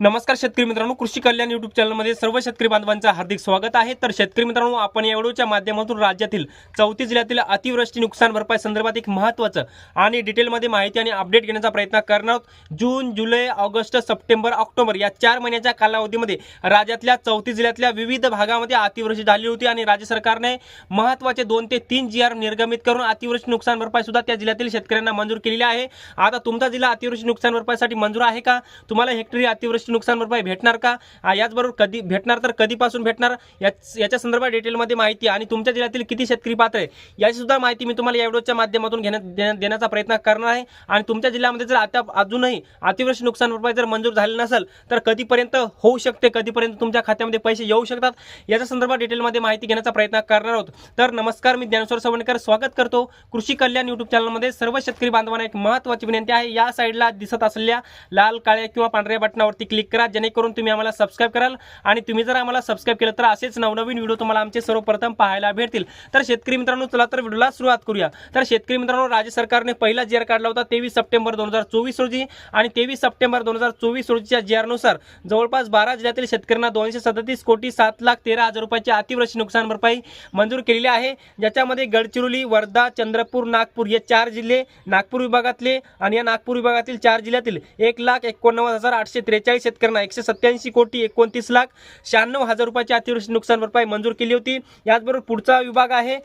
नमस्कार शेतकरी मित्रांनो कृषी कल्याण युट्यूब चॅनलमध्ये सर्व शेतकरी बांधवांचं हार्दिक स्वागत आहे. तर शेतकरी मित्रांनो आपण या व्हिडिओच्या माध्यमातून राज्यातील चौतीस जिल्ह्यातील अतिवृष्टी नुकसान भरपाई संदर्भात एक महत्त्वाचं आणि डिटेलमध्ये माहिती आणि अपडेट घेण्याचा प्रयत्न करणार आहोत. जून जुलै ऑगस्ट सप्टेंबर ऑक्टोबर या चार महिन्याच्या कालावधीमध्ये राज्यातल्या चौतीस जिल्ह्यातल्या विविध भागामध्ये अतिवृष्टी झाली होती आणि राज्य सरकारने महत्त्वाचे दोन ते तीन जी आर निर्गमित करून अतिवृष्टी नुकसान भरपाई सुद्धा त्या जिल्ह्यातील शेतकऱ्यांना मंजूर केलेली आहे. आता तुमचा जिल्हा अतिवृष्टी नुकसान भरपाईसाठी मंजूर आहे का? तुम्हाला हेक्टरी अतिवृष्टी नुकसान भरपाई भेटणार का? याचबरोबर कधी भेटणार तर कधीपासून भेटणार? याच याच्या संदर्भात डिटेलमध्ये माहिती आणि तुमच्या जिल्ह्यातील किती शेतकरी पात्र आहे? याची सुद्धा माहिती मी तुम्हाला या व्हिडिओच्या माध्यमातून घेण्यात देण्या- देण्याचा प्रयत्न करणार आहे. आणि तुमच्या जिल्ह्यामध्ये जर आता अजूनही अतिवृष्टी नुकसान भरपाई जर मंजूर झाली नसेल तर कधीपर्यंत होऊ शकते? कधीपर्यंत तुमच्या खात्यामध्ये पैसे येऊ शकतात? याच्या संदर्भात डिटेलमध्ये माहिती घेण्याचा प्रयत्न करणार आहोत. तर नमस्कार मी ज्ञानेश्वर सवणकर. स्वागत करतो कृषी कल्याण युट्यूब चॅनलमध्ये सर्व शेतकरी बांधवांना एक महत्त्वाची विनंती आहे. या साईडला दिसत असलेल्या लाल काळ्या किंवा पांढऱ्या बटनावरती क्लिक करा जेणेकरून तुम्ही आम्हाला सबस्क्राईब कराल. आणि तुम्ही जर आम्हाला सबस्क्राईब केलं तर असेच नवनवीन व्हिडिओ तुम्हाला आमचे सर्वप्रथम पाहायला भेटतील. तर शेतकरी मित्रांनो चला तर व्हिडिओला सुरुवात करूया. तर शेतकरी मित्रांनो राज्य सरकारने पहिला जी आर काढला होता तेवीस सप्टेंबर दोन हजार चोवीस रोजी. आणि तेवीस सप्टेंबर दोन हजार चोवीस रोजीच्या जी नुसार जवळपास बारा जिल्ह्यातील शेतकऱ्यांना दोनशे सदतीस कोटी सात लाख तेरा हजार रुपयाची अतिवृष्टी नुकसान भरपाई मंजूर केलेली आहे. ज्याच्यामध्ये गडचिरोली वर्धा चंद्रपूर नागपूर हे चार जिल्हे नागपूर विभागातले आणि या नागपूर विभागातील चार जिल्ह्यातील एक लाख एकोणनव्वद हजार आठशे त्रेचाळीस शेतकऱ्यांना एकशे सत्याऐंशी कोटी एकोणतीस लाख शहाण्णव हजार रुपयाची अतिवृष्टी नुकसान भरपाई मंजूर केली होती. याचबरोबर पुढचा विभाग आहे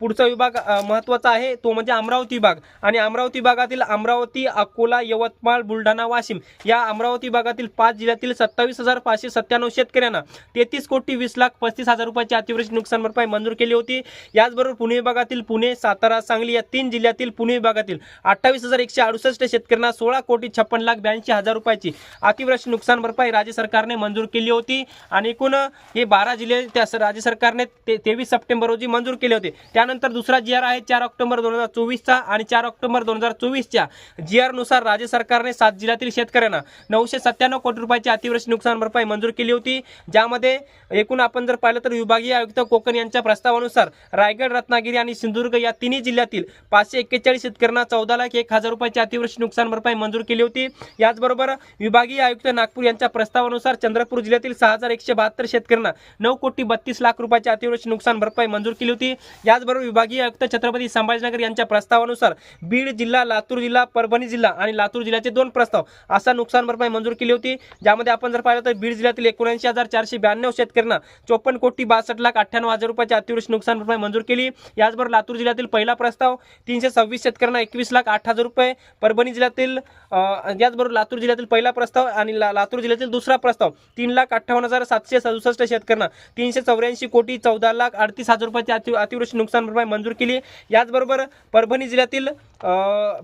पुढचा विभाग महत्त्वाचा महत्त्वाचा आहे तो म्हणजे अमरावती विभाग. आणि अमरावती विभागातील अमरावती अकोला यवतमाळ बुलढाणा वाशिम या अमरावती विभागातील पाच जिल्ह्यातील सत्तावीस हजार पाचशे सत्त्याण्णव शेतकऱ्यांना तेहतीस कोटी वीस लाख पस्तीस हजार रुपयाची अतिवृष्टी नुकसान भरपाई मंजूर केली होती. याचबरोबर पुणे विभागातील पुणे सातारा सांगली या तीन जिल्ह्यातील पुणे विभागातील अठ्ठावीस हजार एकशे अडुसष्ट शेतकऱ्यांना सोळा कोटी छप्पन लाख ब्याऐंशी हजार रुपयाची अतिवृष्टी नुकसान भरपाई राज्य सरकारने मंजूर केली होती आणि एकूण हे बारा जिल्हे त्या राज्य सरकारने ते तेवीस सप्टेंबर रोजी मंजूर केले होते. त्यानंतर दुसरा जी आर आहे चार ऑक्टोबर दोन हजार चोवीसचा आणि चार ऑक्टोबर दोन हजार चोवीसच्या. जी आर राज्य सरकारने सात जिल्ह्यातील शेतकऱ्यांना नऊशे सत्त्याण्णव कोटी रुपयाची अतिवृष्टी नुकसान भरपाई मंजूर केली होती. ज्यामध्ये एकूण आपण जर पाहिलं तर विभागीय आयुक्त कोकण यांच्या प्रस्तावानुसार रायगड रत्नागिरी आणि सिंधुदुर्ग या तिन्ही जिल्ह्यातील पाचशे एक्केचाळीस शेतकऱ्यांना चौदा लाख एक हजार रुपयाची अतिवृष्टी नुकसान भरपाई मंजूर केली होती. याचबरोबर विभागीय आयुक्त नागपूर यांच्या प्रस्तावानुसार चंद्रपूर जिल्ह्यातील सहा हजार एकशे बहात्तर शेतकऱ्यांना नऊ कोटी बत्तीस लाख रुपयाची अतिवृष्टी नुकसान भरपाई मंजूर केली होती. याचबरोबर विभागीय आयुक्त छत्रपती संभाजीनगर यांच्या प्रस्तावानुसार बीड जिल्हा लातूर जिल्हा परभणी जिल्हा आणि लातूर जिल्ह्याचे दोन प्रस्ताव असा नुकसान भरपाई मंजूर केली होती. ज्यामध्ये आपण जर पाहिलं तर बीड जिल्ह्यातील एकोणऐंशी हजार चारशे ब्याण्णव शेतकऱ्यांना चोपन्न कोटी बासष्ट लाख अठ्ठ्याण्णव हजार रुपयाची अतिवृष्टी नुकसान भरपाई मंजूर केली. याचबरोबर लातूर जिल्ह्यातील पहिला प्रस्ताव तीनशे सव्वीस शेतकऱ्यांना एकवीस लाख आठ हजार रुपये परभणी जिल्ह्यातील याचबरोबर लातूर जिल्ह्यातील पहिला प्रस्ताव आणि लातूर जिल्ह्यातील दुसरा प्रस्ताव तीन लाख अठ्ठावन्न हजार सातशे सदुसष्ट शेतकऱ्यांना तीनशे चौऱ्याऐंशी कोटी चौदा लाख अडतीस हजार रुपयाची अति अतिवृष्टी नुकसान भरपाई मंजूर केली याचबरोबर परभणी जिल्ह्यातील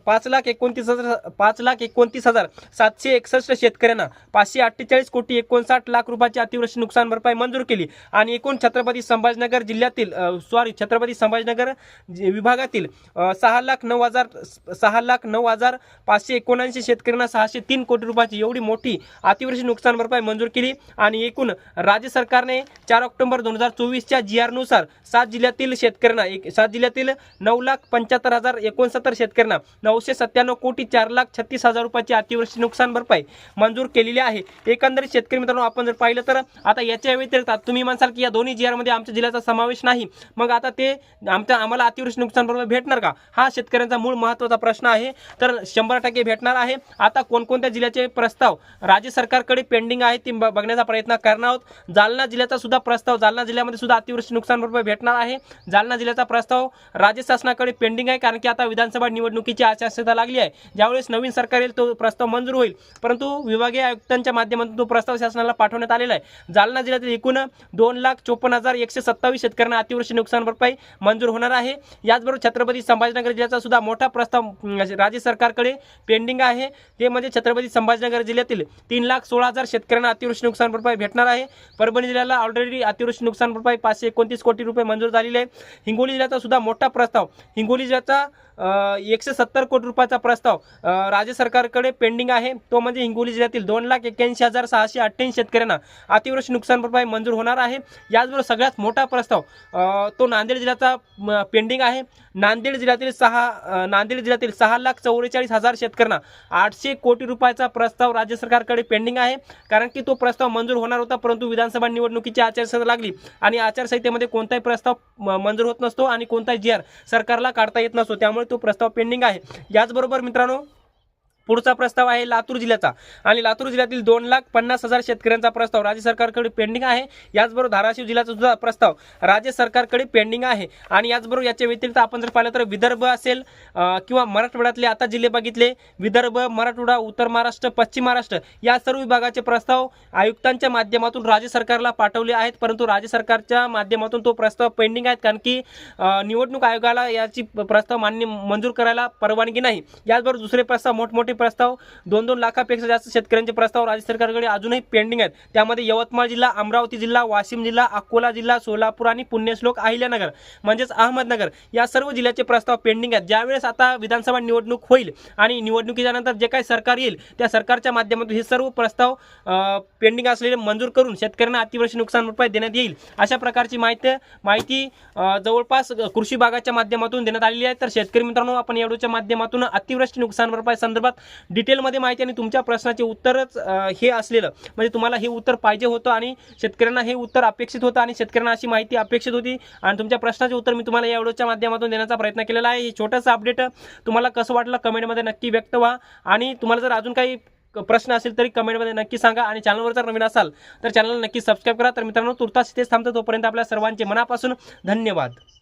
पाच लाख एकोणतीस हजार पाच लाख एकोणतीस हजार सातशे एकसष्ट शेतकऱ्यांना पाचशे अठ्ठेचाळीस कोटी एकोणसाठ लाख रुपयाची अतिवृष्टी नुकसान भरपाई मंजूर केली आणि एकूण छत्रपती संभाजीनगर जिल्ह्यातील सॉरी छत्रपती संभाजीनगर विभागातील सहा लाख नऊ हजार सहा लाख नऊ हजार पाचशे एकोणऐंशी शेतकऱ्यांना सहाशे तीन कोटी रुपयाची एवढी मोठी अतिवृष्टी नुकसान भरपाई मंजूर केली आणि एकूण राज्य सरकारने चार ऑक्टोबर दोन हजार चोवीसच्या जी आरनुसार सात जिल्ह्यातील शेतकऱ्यांना एक सात जिल्ह्यातील नऊ लाख पंच्याहत्तर हजार एकोणसत्तर शेतकऱ्यांना नऊशे सत्त्याण्णव कोटी चार लाख छत्तीस हजार रुपयाची अतिवृष्टी नुकसान भरपाई मंजूर केलेली आहे. एकंदरीत शेतकरी मित्रांनो आपण जर पाहिलं तर आता याच्या व्यतिरिक्त आता तुम्ही म्हणसाल की या दोन्ही जी आरमध्ये आमच्या जिल्ह्याचा समावेश नाही. मग आता ते आमच्या आम्हाला अतिवृष्टी नुकसान भरपाई भेटणार का? हा शेतकऱ्यांचा मूळ महत्त्वाचा प्रश्न आहे. तर शंभर टक्के भेटणार आहे. आता कोणकोणत्या जिल्ह्याचे प्रस्ताव राज्य सरकारकडे पेंडिंग आहे ती ब- बघण्याचा प्रयत्न करणार आहोत. जालना जिल्ह्याचा सुद्धा प्रस्ताव जालना जिल्ह्यामध्ये सुद्धा अतिवृष्टी नुकसान भरपाई भेटणार आहे. जालना जिल्ह्याचा प्रस्ताव राज्य शासनाकडे पेंडिंग आहे कारण की आता विधानसभा निवडणुकीची आचारसंहिता लागली आहे. ज्यावेळेस नवीन सरकार येईल तो प्रस्ताव मंजूर होईल. परंतु विभागीय आयुक्तांच्या माध्यमातून तो प्रस्ताव शासनाला पाठवण्यात आलेला आहे. जालना जिल्ह्यातील एकूण दोन लाख चोपन्न हजार एकशे सत्तावीस शेतकऱ्यांना अतिवृष्टी नुकसान भरपाई मंजूर होणार आहे. याचबरोबर छत्रपती संभाजीनगर जिल्ह्याचा सुद्धा मोठा प्रस्ताव राज्य सरकारकडे पेंडिंग आहे. ते म्हणजे छत्रपती संभाजीनगर जिल्ह्यातील तीन लाख सोळा हजार शेतकऱ्यांना अतिवृष्टी नुकसान भरपाई भेटणार आहे. परभणी जिल्ह्याला ऑलरेडी अतिवृष्टी नुकसान भरपाई पाचशे एकोणतीस कोटी रुपये मंजूर झालेली आहे. हिंगोली जिल्ह्याचा सुद्धा मोठा प्रस्ताव. हिंगोली जिल्ह्याचा एकशे सत्तर कोटी रुपयाचा प्रस्ताव राज्य सरकारकडे पेंडिंग आहे. तो म्हणजे हिंगोली जिल्ह्यातील दोन लाख एक्क्याऐंशी हजार सहाशे अठ्ठ्याऐंशी शेतकऱ्यांना अतिवृष्टी नुकसान भरपाई मंजूर होणार आहे. याचबरोबर सगळ्यात मोठा प्रस्ताव तो नांदेड जिल्ह्याचा पेंडिंग आहे. नांदेड जिल्ह्यातील सहा नांदेड जिल्ह्यातील सहा लाख चौवेचाळीस हजार शेतकऱ्यांना आठशे कोटी रुपयाचा प्रस्ताव राज्य सरकारकडे पेंडिंग आहे. कारण की तो प्रस्ताव मंजूर होणार होता परंतु विधानसभा निवडणुकीची आचारसंहिता लागली आणि आचारसंहितेमध्ये कोणताही प्रस्ताव मंजूर होत नसतो आणि कोणताही जी आर सरकारला काढता येत नसतो. त्यामुळे तो प्रस्ताव पेंडिंग आहे. याचबरोबर मित्रांनो पुढचा प्रस्ताव आहे लातूर जिल्ह्याचा. आणि लातूर जिल्ह्यातील दोन लाख पन्नास हजार शेतकऱ्यांचा प्रस्ताव राज्य सरकारकडे पेंडिंग आहे. याचबरोबर धाराशिव जिल्ह्याचा सुद्धा प्रस्ताव राज्य सरकारकडे पेंडिंग आहे. आणि याचबरोबर याच्या व्यतिरिक्त आपण जर पाहिलं तर विदर्भ असेल किंवा मराठवाड्यातले आता जिल्हे बघितले विदर्भ मराठवाडा उत्तर महाराष्ट्र पश्चिम महाराष्ट्र या सर्व विभागाचे प्रस्ताव आयुक्तांच्या माध्यमातून राज्य सरकारला पाठवले आहेत. परंतु राज्य सरकारच्या माध्यमातून तो प्रस्ताव पेंडिंग आहेत. कारण की निवडणूक आयोगाला याची प्रस्ताव मान्य मंजूर करायला परवानगी नाही. याचबरोबर दुसरे प्रस्ताव मोठमोठे प्रस्ताव दोन दोन लाखापेक्षा जास्त शेतकऱ्यांचे प्रस्ताव राज्य सरकारकडे अजूनही पेंडिंग आहेत. त्यामध्ये यवतमाळ जिल्हा अमरावती जिल्हा वाशिम जिल्हा अकोला जिल्हा सोलापूर आणि पुण्यश्लोक अहिल्यानगर म्हणजेच अहमदनगर या सर्व जिल्ह्याचे प्रस्ताव पेंडिंग आहेत. ज्यावेळेस आता विधानसभा निवडणूक होईल आणि निवडणुकीच्या नंतर जे काही सरकार येईल त्या सरकारच्या माध्यमातून हे सर्व प्रस्ताव पेंडिंग असलेले मंजूर करून शेतकऱ्यांना अतिवृष्टी नुकसान भरपाई देण्यात येईल अशा प्रकारची माहिती माहिती जवळपास कृषी विभागाच्या माध्यमातून देण्यात आलेली आहे. तर शेतकरी मित्रांनो आपण एवढ्याच्या माध्यमातून अतिवृष्टी नुकसान भरपाई संदर्भात डिटेलमध्ये माहिती आणि तुमच्या प्रश्नाचे उत्तरच हे असलेलं. म्हणजे तुम्हाला हे उत्तर पाहिजे होतं आणि शेतकऱ्यांना हे उत्तर अपेक्षित होतं आणि शेतकऱ्यांना अशी माहिती अपेक्षित होती. आणि तुमच्या प्रश्नाचे उत्तर मी तुम्हाला या व्हिडिओच्या माध्यमातून देण्याचा प्रयत्न केलेला आहे. हे छोटंसं अपडेट तुम्हाला कसं वाटलं कमेंटमध्ये नक्की व्यक्त व्हा. आणि तुम्हाला जर अजून काही प्रश्न असेल तरी कमेंटमध्ये नक्की सांगा. आणि चॅनलवर जर नवीन असाल तर चॅनलला नक्की सबस्क्राईब करा. तर मित्रांनो तुर्तास इथेच थांबतो. तोपर्यंत आपल्या सर्वांचे मनापासून धन्यवाद.